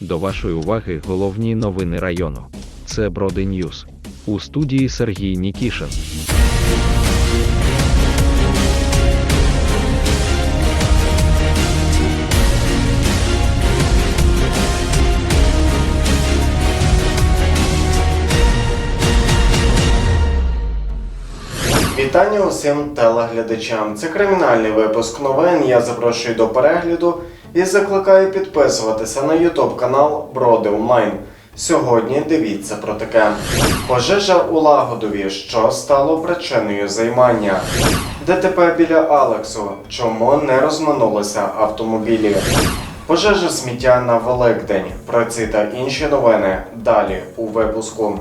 До вашої уваги головні новини району. Це Броди Ньюс. У студії Сергій Нікішин. Вітання усім телеглядачам. Це кримінальний випуск новин. Я запрошую до перегляду і закликаю підписуватися на YouTube канал Броди Онлайн. Сьогодні дивіться про таке: пожежа у Лагодові, що стало причиною займання. ДТП біля Алексу. Чому не розминулися автомобілі? Пожежа сміття на Великдень. Про ці та інші новини далі у випуску.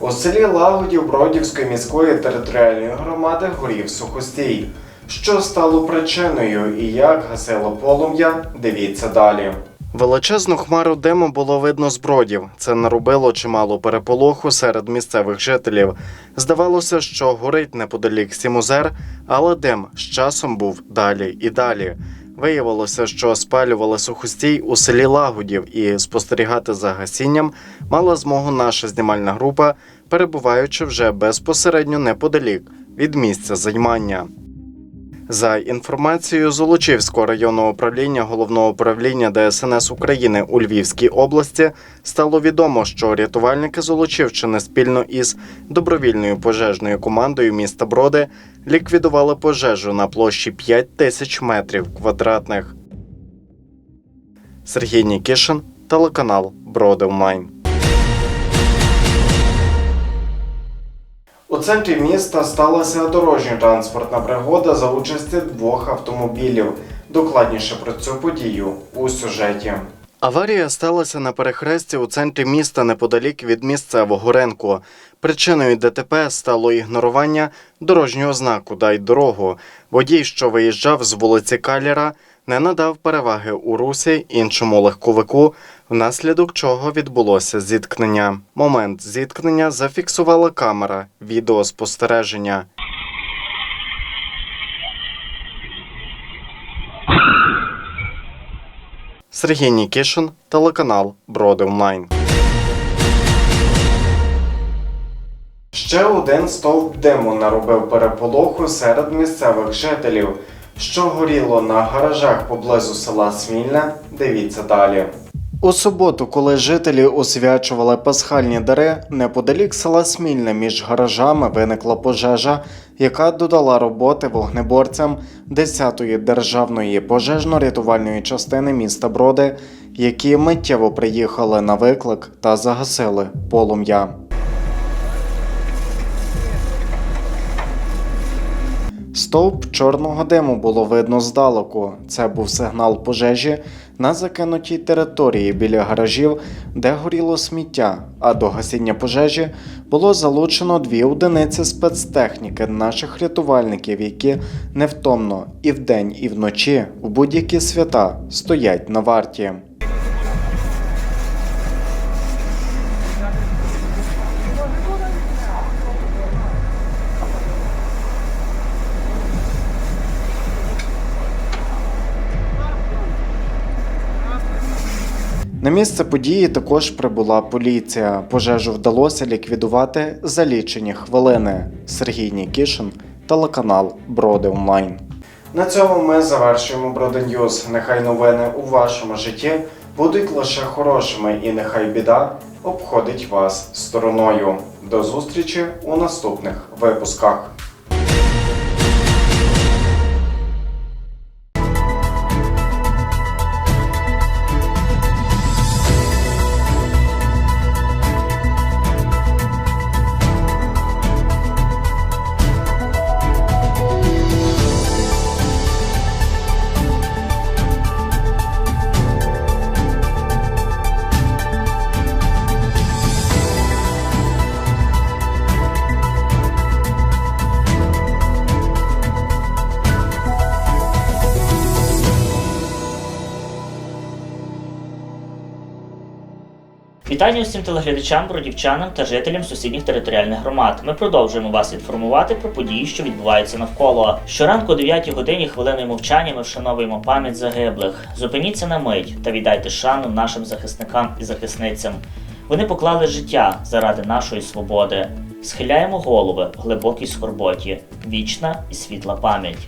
У селі Лагодів Бродівської міської територіальної громади горів сухостій. Що стало причиною і як гасило полум'я, дивіться далі. Величезну хмару диму було видно з бродів. Це наробило чимало переполоху серед місцевих жителів. Здавалося, що горить неподалік Сімузер, але дим з часом був далі і далі. Виявилося, що спалювали сухостій у селі Лагодів, і спостерігати за гасінням мала змогу наша знімальна група, перебуваючи вже безпосередньо неподалік від місця займання. За інформацією Золочівського районного управління головного управління ДСНС України у Львівській області стало відомо, що рятувальники Золочівщини спільно із добровільною пожежною командою міста Броди ліквідували пожежу на площі 5 тисяч метрів квадратних. Сергій Нікішин, телеканал Броди Онлайн. У центрі міста сталася дорожньо-транспортна пригода за участі двох автомобілів. Докладніше про цю подію у сюжеті. Аварія сталася на перехресті у центрі міста неподалік від місцевого ринку. Причиною ДТП стало ігнорування дорожнього знаку Дай дорогу. Водій, що виїжджав з вулиці Каліра, не надав переваги у русі іншому легковику, внаслідок чого відбулося зіткнення. Момент зіткнення зафіксувала камера відеоспостереження. Сергій Нікішин, телеканал Броди Онлайн. Ще один стовп диму наробив переполоху серед місцевих жителів. Що горіло на гаражах поблизу села Смільне, дивіться далі. У суботу, коли жителі освячували пасхальні дари, неподалік села Смільне між гаражами виникла пожежа, яка додала роботи вогнеборцям 10-ї державної пожежно-рятувальної частини міста Броди, які миттєво приїхали на виклик та загасили полум'я. Стовп чорного диму було видно здалеку. Це був сигнал пожежі на закинутій території біля гаражів, де горіло сміття. А до гасіння пожежі було залучено дві одиниці спецтехніки наших рятувальників, які невтомно і вдень, і вночі у будь-які свята стоять на варті. На місце події також прибула поліція. Пожежу вдалося ліквідувати за лічені хвилини. Сергій Нікішин, телеканал Броди Онлайн. На цьому ми завершуємо Броди Ньюз. Нехай новини у вашому житті будуть лише хорошими, і нехай біда обходить вас стороною. До зустрічі у наступних випусках. Вітання усім телеглядачам, бродівчанам та жителям сусідніх територіальних громад. Ми продовжуємо вас інформувати про події, що відбуваються навколо. Щоранку о 9 годині хвилиною мовчання ми вшановуємо пам'ять загиблих. Зупиніться на мить та віддайте шану нашим захисникам і захисницям. Вони поклали життя заради нашої свободи. Схиляємо голови в глибокій скорботі. Вічна і світла пам'ять.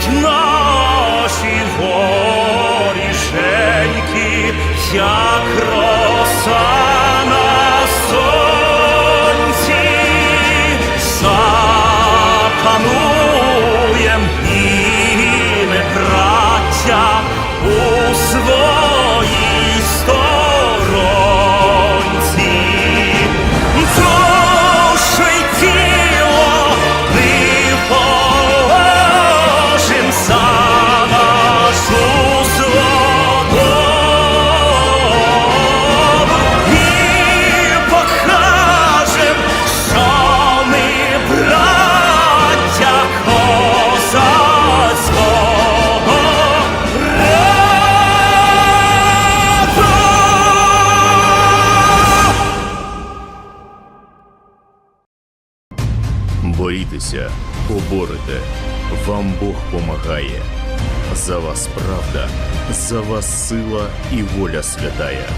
Згинуть наші воріженьки, як роса Борітеся, поборете, вам Бог помагає. За вас правда, за вас сила і воля святая.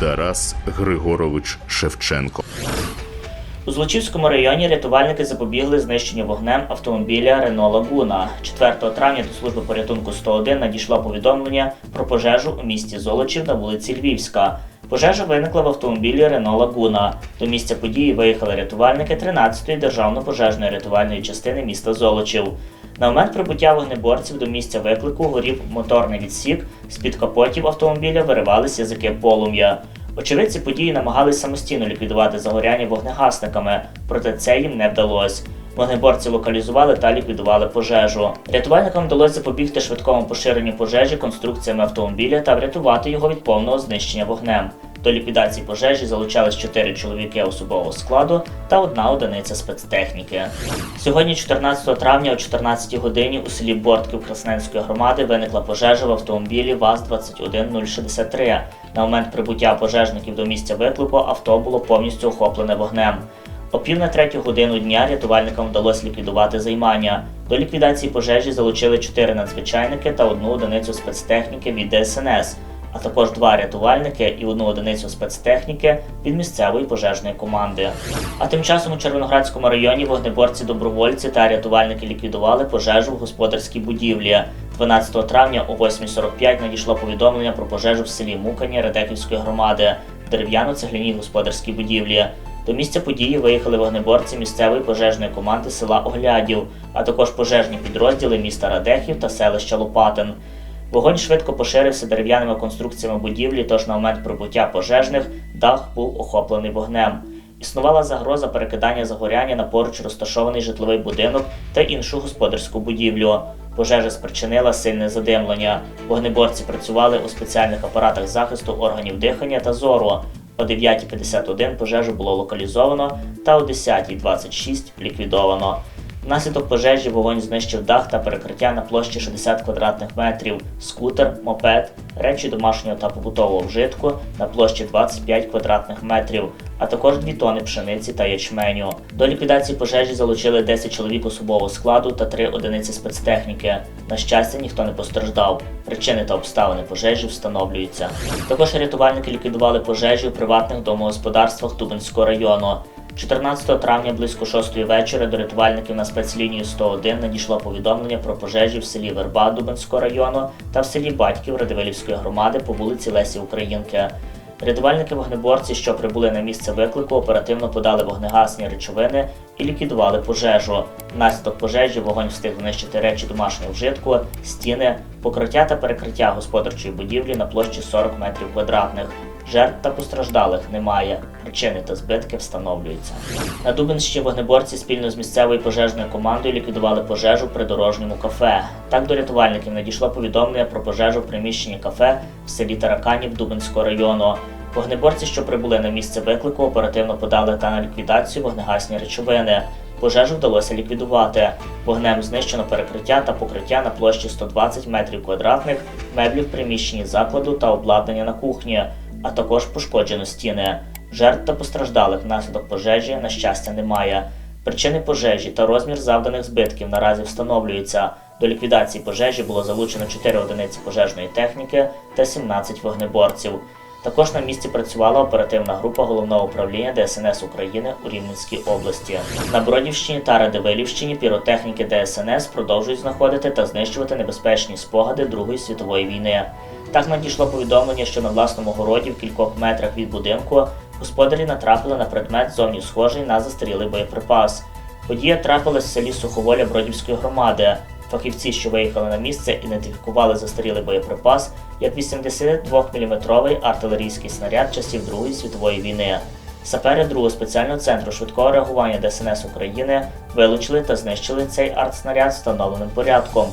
Тарас Григорович Шевченко. У Злочівському районі рятувальники запобігли знищенню вогнем автомобіля Рено Лагуна. 4 травня до служби порятунку 101 надійшло повідомлення про пожежу у місті Золочів на вулиці Львівська. Пожежа виникла в автомобілі Рено Лагуна. До місця події виїхали рятувальники 13-ї державно-пожежної рятувальної частини міста Золочів. На момент прибуття вогнеборців до місця виклику горів моторний відсік, з-під капотів автомобіля виривались язики полум'я. Очевидці події намагались самостійно ліквідувати загоряння вогнегасниками, проте це їм не вдалося. Вогнеборці локалізували та ліквідували пожежу. Рятувальникам вдалося запобігти швидкому поширенню пожежі конструкціями автомобіля та врятувати його від повного знищення вогнем. До ліквідації пожежі залучались 4 чоловіки особового складу та одна одиниця спецтехніки. Сьогодні, 14 травня о 14 годині у селі Бортків Красненської громади виникла пожежа в автомобілі ВАЗ-21063. На момент прибуття пожежників до місця виклику авто було повністю охоплене вогнем. О пів на третю годину дня рятувальникам вдалося ліквідувати займання. До ліквідації пожежі залучили 4 надзвичайники та одну одиницю спецтехніки від ДСНС, а також два рятувальники і одну одиницю спецтехніки від місцевої пожежної команди. А тим часом у Червоноградському районі вогнеборці добровольці та рятувальники ліквідували пожежу в господарській будівлі. 12 травня о 8.45 надійшло повідомлення про пожежу в селі Мукані Радехівської громади в дерев'яно-цегляній господарській будівлі. До місця події виїхали вогнеборці місцевої пожежної команди села Оглядів, а також пожежні підрозділи міста Радехів та селища Лопатин. Вогонь швидко поширився дерев'яними конструкціями будівлі, тож на момент прибуття пожежних дах був охоплений вогнем. Існувала загроза перекидання загоряння на поруч розташований житловий будинок та іншу господарську будівлю. Пожежа спричинила сильне задимлення. Вогнеборці працювали у спеціальних апаратах захисту органів дихання та зору. О 9.51 пожежу було локалізовано та о 10.26 ліквідовано. Внаслідок пожежі вогонь знищив дах та перекриття на площі 60 квадратних метрів, скутер, мопед, речі домашнього та побутового вжитку на площі 25 квадратних метрів, а також 2 тони пшениці та ячменю. До ліквідації пожежі залучили 10 чоловік особового складу та 3 одиниці спецтехніки. На щастя, ніхто не постраждав. Причини та обставини пожежі встановлюються. Також рятувальники ліквідували пожежі у приватних домогосподарствах Дубинського району. 14 травня близько 6 вечора до рятувальників на спецлінію 101 надійшло повідомлення про пожежі в селі Верба Дубинського району та в селі Батьків Радивилівської громади по вулиці Лесі Українки. Рятувальники-вогнеборці, що прибули на місце виклику, оперативно подали вогнегасні речовини і ліквідували пожежу. Внаслідок пожежі вогонь встиг знищити речі домашнього вжитку, стіни, покриття та перекриття господарчої будівлі на площі 40 метрів квадратних. Жертв та постраждалих немає. Причини та збитки встановлюються. На Дубинщині вогнеборці спільно з місцевою пожежною командою ліквідували пожежу при дорожньому кафе. Так до рятувальників надійшло повідомлення про пожежу в приміщенні кафе в селі Тараканів Дубинського району. Вогнеборці, що прибули на місце виклику, оперативно подали та на ліквідацію вогнегасні речовини. Пожежу вдалося ліквідувати. Вогнем знищено перекриття та покриття на площі 120 метрів квадратних, меблі в приміщенні закладу та обладнання на кухні, а також пошкоджено стіни. Жертв та постраждалих внаслідок пожежі, на щастя, немає. Причини пожежі та розмір завданих збитків наразі встановлюються. До ліквідації пожежі було залучено 4 одиниці пожежної техніки та 17 вогнеборців. Також на місці працювала оперативна група головного управління ДСНС України у Рівненській області. На Бродівщині та Радивилівщині піротехніки ДСНС продовжують знаходити та знищувати небезпечні спогади Другої світової війни. Так надійшло повідомлення, що на власному городі в кількох метрах від будинку господарі натрапили на предмет зовні схожий на застарілий боєприпас. Подія трапилась в селі Суховоля Бродівської громади. Фахівці, що виїхали на місце, ідентифікували застарілий боєприпас як 82-мм артилерійський снаряд часів Другої світової війни. Сапери другого спеціального центру швидкого реагування ДСНС України вилучили та знищили цей артснаряд встановленим порядком.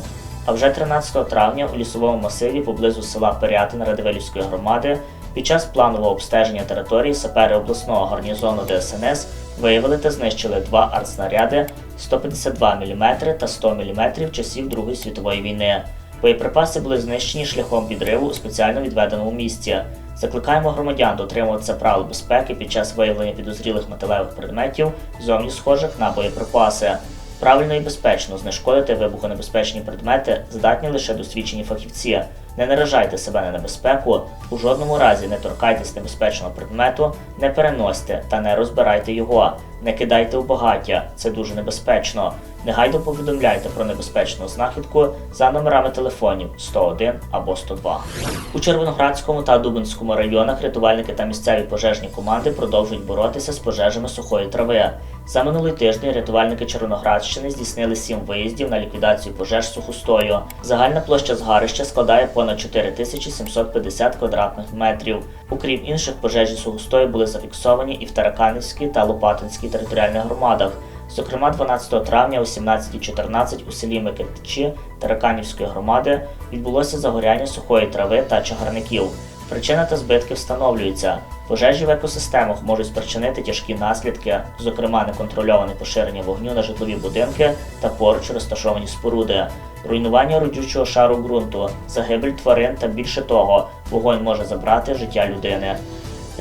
А вже 13 травня у лісовому масиві поблизу села Пирятин Радивилівської громади під час планового обстеження території сапери обласного гарнізону ДСНС виявили та знищили два артснаряди 152 мм та 100 мм часів Другої світової війни. Боєприпаси були знищені шляхом підриву у спеціально відведеному місці. Закликаємо громадян дотримуватися правил безпеки під час виявлення підозрілих металевих предметів, зовні схожих на боєприпаси. Правильно і безпечно знешкодити вибухонебезпечні предмети здатні лише досвідчені фахівці. Не наражайте себе на небезпеку, у жодному разі не торкайтесь небезпечного предмету, не переносьте та не розбирайте його, не кидайте у багаття, це дуже небезпечно. Негайно повідомляйте про небезпечну знахідку за номерами телефонів 101 або 102. У Червоноградському та Дубинському районах рятувальники та місцеві пожежні команди продовжують боротися з пожежами сухої трави. За минулий тиждень рятувальники Червоноградщини здійснили 7 виїздів на ліквідацію пожеж сухостою. Загальна площа згарища складає понад 4750 квадратних метрів. Окрім інших, пожежі сухостою були зафіксовані і в Тараканівській та Лопатинській територіальних громадах. Зокрема, 12 травня о 17.14 у селі Микитичі Тараканівської громади відбулося загоряння сухої трави та чагарників. Причина та збитки встановлюються. Пожежі в екосистемах можуть спричинити тяжкі наслідки, зокрема неконтрольоване поширення вогню на житлові будинки та поруч розташовані споруди, руйнування родючого шару ґрунту, загибель тварин та більше того, вогонь може забрати життя людини.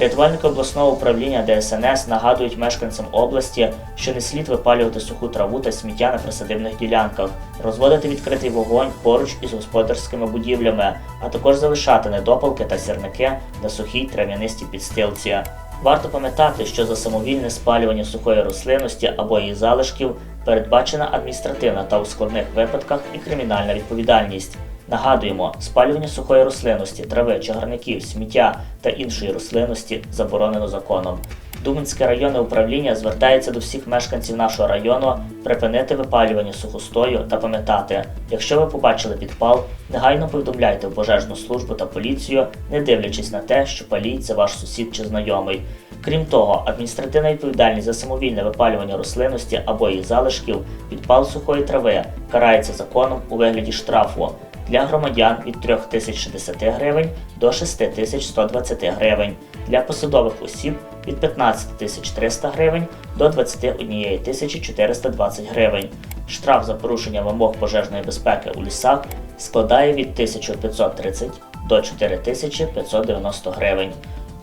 Рятувальники обласного управління ДСНС нагадують мешканцям області, що не слід випалювати суху траву та сміття на присадибних ділянках, розводити відкритий вогонь поруч із господарськими будівлями, а також залишати недопалки та сірники на сухій трав'янистій підстилці. Варто пам'ятати, що за самовільне спалювання сухої рослинності або її залишків передбачена адміністративна та у складних випадках і кримінальна відповідальність. Нагадуємо, спалювання сухої рослинності, трави, чагарників, сміття та іншої рослинності заборонено законом. Думанське районне управління звертається до всіх мешканців нашого району припинити випалювання сухостою та пам'ятати, якщо ви побачили підпал, негайно повідомляйте в пожежну службу та поліцію, не дивлячись на те, що палій це ваш сусід чи знайомий. Крім того, адміністративна відповідальність за самовільне випалювання рослинності або її залишків, підпал сухої трави карається законом у вигляді штрафу для громадян від 3060 гривень до 6120 гривень, для посадових осіб від 15300 гривень до 21 420 гривень. Штраф за порушення вимог пожежної безпеки у лісах складає від 1530 до 4590 гривень.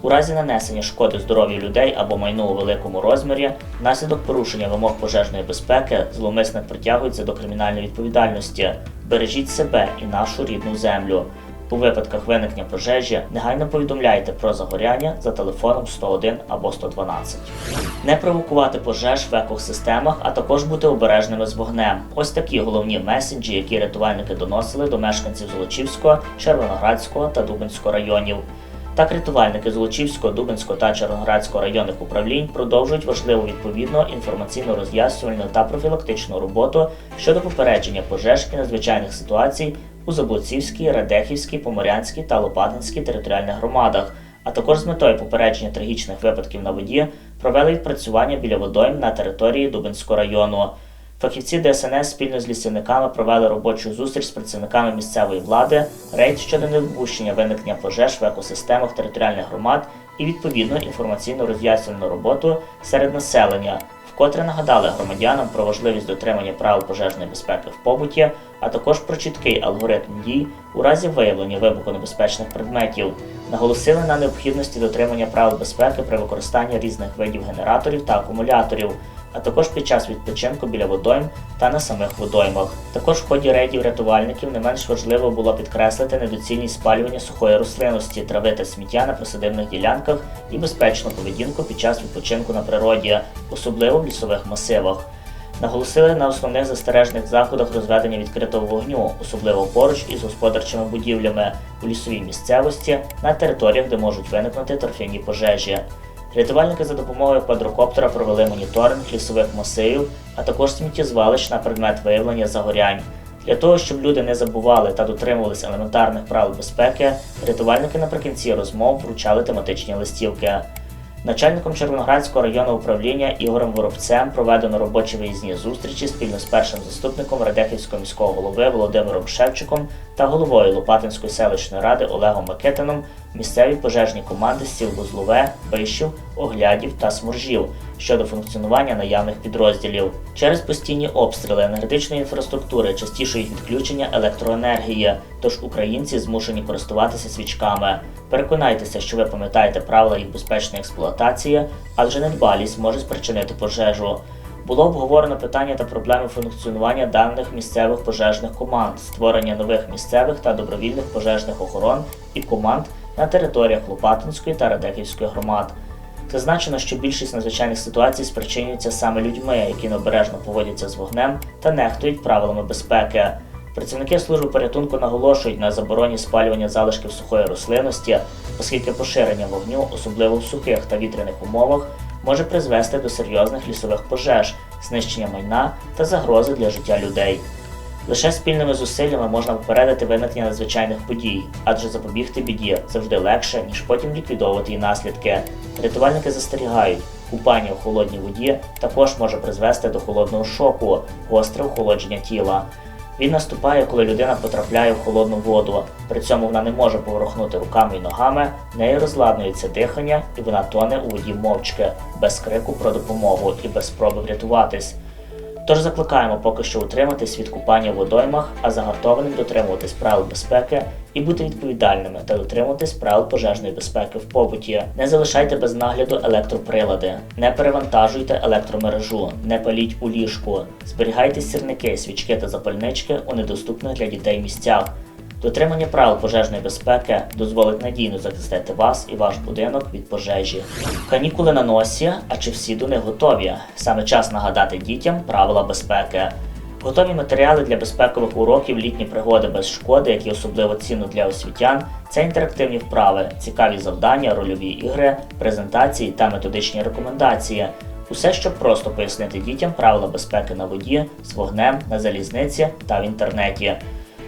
У разі нанесення шкоди здоров'ю людей або майну у великому розмірі, внаслідок порушення вимог пожежної безпеки, зловмисник притягується до кримінальної відповідальності. Бережіть себе і нашу рідну землю. У випадках виникнення пожежі негайно повідомляйте про загоряння за телефоном 101 або 112. Не провокувати пожеж в екосистемах, а також бути обережними з вогнем. Ось такі головні меседжі, які рятувальники доносили до мешканців Золочівського, Червоноградського та Дубинського районів. Так рятувальники Золочівського, Дубинського та Червоноградського районних управлінь продовжують важливу відповідно інформаційно роз'яснювальну та профілактичну роботу щодо попередження пожеж і надзвичайних ситуацій у Заблоцівській, Радехівській, Поморянській та Лопатинській територіальних громадах, а також з метою попередження трагічних випадків на воді провели відпрацювання біля водойм на території Дубинського району. Фахівці ДСНС спільно з лісівниками провели робочу зустріч з працівниками місцевої влади, рейд щодо недопущення виникнення пожеж в екосистемах територіальних громад і відповідно інформаційно роз'яснювальну роботу серед населення, вкотре нагадали громадянам про важливість дотримання правил пожежної безпеки в побуті, а також про чіткий алгоритм дій у разі виявлення вибухонебезпечних предметів. Наголосили на необхідності дотримання правил безпеки при використанні різних видів генераторів та акумуляторів а також під час відпочинку біля водойм та на самих водоймах. Також в ході рейдів рятувальників не менш важливо було підкреслити недоцільність спалювання сухої рослинності, трави та сміття на присадибних ділянках і безпечну поведінку під час відпочинку на природі, особливо в лісових масивах. Наголосили на основних застережних заходах розведення відкритого вогню, особливо поруч із господарчими будівлями у лісовій місцевості на територіях, де можуть виникнути торфяні пожежі. Рятувальники за допомогою квадрокоптера провели моніторинг лісових масивів, а також сміттєзвалищ на предмет виявлення загорянь. Для того, щоб люди не забували та дотримувалися елементарних правил безпеки, рятувальники наприкінці розмов вручали тематичні листівки. Начальником Червоноградського районного управління Ігорем Воробцем проведено робочі виїзні зустрічі спільно з першим заступником Радехівського міського голови Володимиром Шевчиком та головою Лопатинської селищної ради Олегом Микитином місцеві пожежні команди з сіл Вузлове, Бишів, Оглядів та Сморжів щодо функціонування наявних підрозділів. Через постійні обстріли енергетичної інфраструктури частішують відключення електроенергії, тож українці змушені користуватися свічками. Переконайтеся, що ви пам'ятаєте правила їх безпечної експлуатації, адже недбалість може спричинити пожежу. Було обговорено питання та проблеми функціонування даних місцевих пожежних команд, створення нових місцевих та добровільних пожежних охорон і команд на територіях Лопатинської та Радехівської громад. Зазначено, що більшість надзвичайних ситуацій спричинюються саме людьми, які необережно поводяться з вогнем та нехтують правилами безпеки. Працівники служби порятунку наголошують на забороні спалювання залишків сухої рослинності, оскільки поширення вогню, особливо в сухих та вітряних умовах, може призвести до серйозних лісових пожеж, знищення майна та загрози для життя людей. Лише спільними зусиллями можна попередити виникнення надзвичайних подій, адже запобігти біді завжди легше, ніж потім ліквідовувати її наслідки. Рятувальники застерігають, купання у холодній воді також може призвести до холодного шоку, гостре охолодження тіла. Він наступає, коли людина потрапляє в холодну воду. При цьому вона не може поворухнути руками і ногами, в неї розладнується дихання, і вона тоне у воді мовчки, без крику про допомогу і без спроби врятуватись. Тож закликаємо поки що утриматись від купання в водоймах, а загартованим дотримуватись правил безпеки і бути відповідальними та дотримуватись правил пожежної безпеки в побуті. Не залишайте без нагляду електроприлади, не перевантажуйте електромережу, не паліть у ліжку, зберігайте сірники, свічки та запальнички у недоступних для дітей місцях. Дотримання правил пожежної безпеки дозволить надійно захистити вас і ваш будинок від пожежі. Канікули на носі, а чи всі до них готові? Саме час нагадати дітям правила безпеки. Готові матеріали для безпекових уроків, літні пригоди без шкоди, які особливо цінно для освітян. Це інтерактивні вправи, цікаві завдання, рольові ігри, презентації та методичні рекомендації. Усе, щоб просто пояснити дітям правила безпеки на воді, з вогнем, на залізниці та в інтернеті.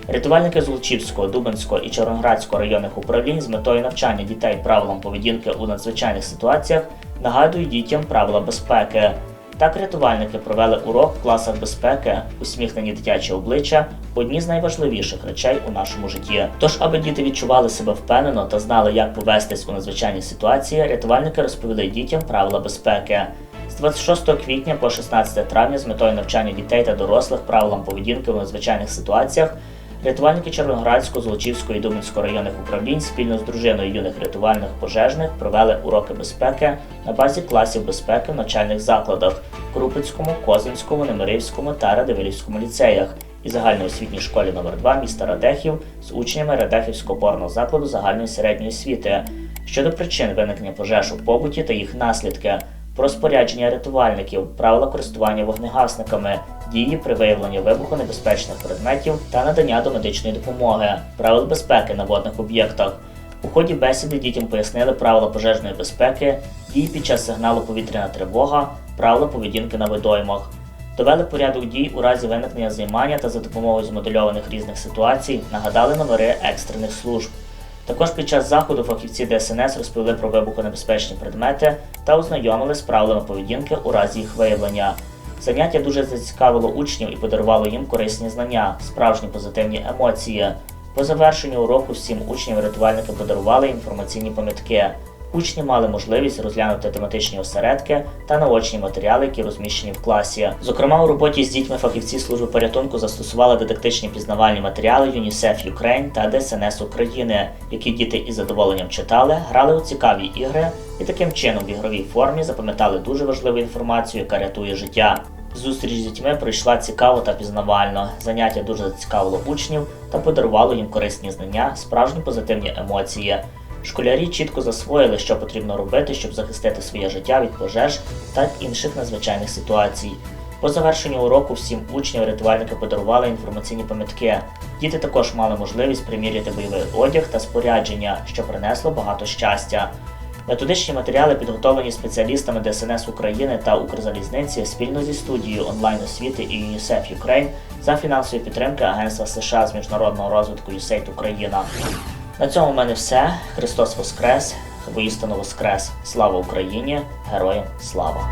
Рятувальники Золочівського, Дубенського і Чорноградського районних управлінь з метою навчання дітей правилам поведінки у надзвичайних ситуаціях нагадують дітям правила безпеки. Так рятувальники провели урок в класах безпеки, усміхнені дитячі обличчя одні з найважливіших речей у нашому житті. Тож, аби діти відчували себе впевнено та знали, як повестись у надзвичайній ситуації, рятувальники розповіли дітям правила безпеки. З 26 квітня по 16 травня з метою навчання дітей та дорослих правилам поведінки у надзвичайних ситуаціях Рятувальники Червоноградського, Золочівського і Думанського районних управлінь спільно з дружиною юних рятувальних пожежних провели уроки безпеки на базі класів безпеки в навчальних закладах Крупицькому, Козинському, Немирівському та Радивилівському ліцеях і загальноосвітній школі номер 2 міста Радехів з учнями Радехівського опорного закладу загальної середньої освіти щодо причин виникнення пожеж у побуті та їх наслідки. Про спорядження рятувальників, правила користування вогнегасниками, дії при виявленні вибухонебезпечних предметів та надання домедичної допомоги, правил безпеки на водних об'єктах. У ході бесіди дітям пояснили правила пожежної безпеки, дії під час сигналу повітряна тривога, правила поведінки на водоймах. Довели порядок дій у разі виникнення займання та за допомогою змодельованих різних ситуацій нагадали номери екстрених служб. Також під час заходу фахівці ДСНС розповіли про вибухонебезпечні предмети та ознайомили з правилами поведінки у разі їх виявлення. Заняття дуже зацікавило учнів і подарувало їм корисні знання, справжні позитивні емоції. По завершенню уроку всім учням рятувальники подарували інформаційні пам'ятки. Учні мали можливість розглянути тематичні осередки та наочні матеріали, які розміщені в класі. Зокрема, у роботі з дітьми фахівці служби порятунку застосували дидактичні пізнавальні матеріали UNICEF Ukraine та ДСНС України, які діти із задоволенням читали, грали у цікаві ігри і таким чином в ігровій формі запам'ятали дуже важливу інформацію, яка рятує життя. Зустріч з дітьми пройшла цікаво та пізнавально. Заняття дуже зацікавило учнів та подарувало їм корисні знання, справжні позитивні емоції. Школярі чітко засвоїли, що потрібно робити, щоб захистити своє життя від пожеж та інших надзвичайних ситуацій. По завершенню уроку всім учням рятувальники подарували інформаційні пам'ятки. Діти також мали можливість приміряти бойовий одяг та спорядження, що принесло багато щастя. Методичні матеріали підготовлені спеціалістами ДСНС України та Укрзалізниці спільно зі студією онлайн освіти і UNICEF Ukraine за фінансової підтримки Агентства США з міжнародного розвитку USAID Україна. На цьому в мене все. Христос Воскрес, воістину Воскрес. Слава Україні! Героям слава!